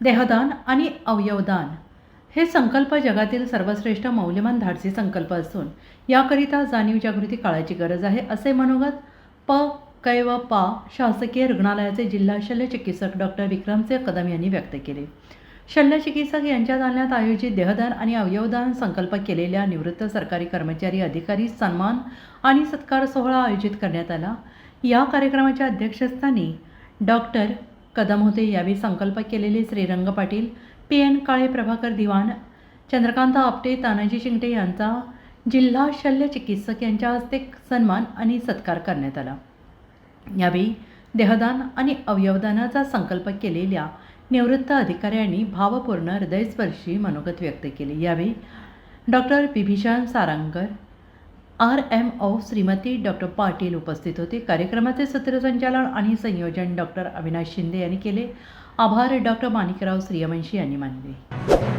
देहदान आणि अवयवदान हे संकल्प जगातील सर्वश्रेष्ठ मौल्यवान धाडसी संकल्प असून याकरिता जाणीव जागृती काळाची गरज आहे असे मनोगत प कै व पा शासकीय रुग्णालयाचे जिल्हा शल्य चिकित्सक डॉक्टर विक्रमसिंह कदम यांनी व्यक्त केले. शल्य चिकित्सक यांच्या जालन्यात आयोजित देहदान आणि अवयवदान संकल्प केलेल्या निवृत्त सरकारी कर्मचारी अधिकारी सन्मान आणि सत्कार सोहळा आयोजित करण्यात आला. या कार्यक्रमाच्या अध्यक्षस्थानी डॉक्टर कदम होते यावेळी संकल्प केलेले श्रीरंग पाटील पी एन काळे प्रभाकर दिवाण चंद्रकांत आपटे तानाजी शिंगटे यांचा जिल्हा शल्य चिकित्सक यांच्या हस्ते सन्मान आणि सत्कार करण्यात आला. यावेळी देहदान आणि अवयवदानाचा संकल्प केलेल्या निवृत्त अधिकाऱ्यांनी भावपूर्ण हृदयस्पर्शी मनोगत व्यक्त केले. यावेळी doctor Bibhishan Sarangar R M O Shrimati doctor Patil उपस्थित होते. कार्यक्रमाचे सूत्रसंचालन आणि संयोजन डॉक्टर अविनाश शिंदे यांनी केले. आभार डॉक्टर माणिकराव श्रीयवंशी यांनी मानले.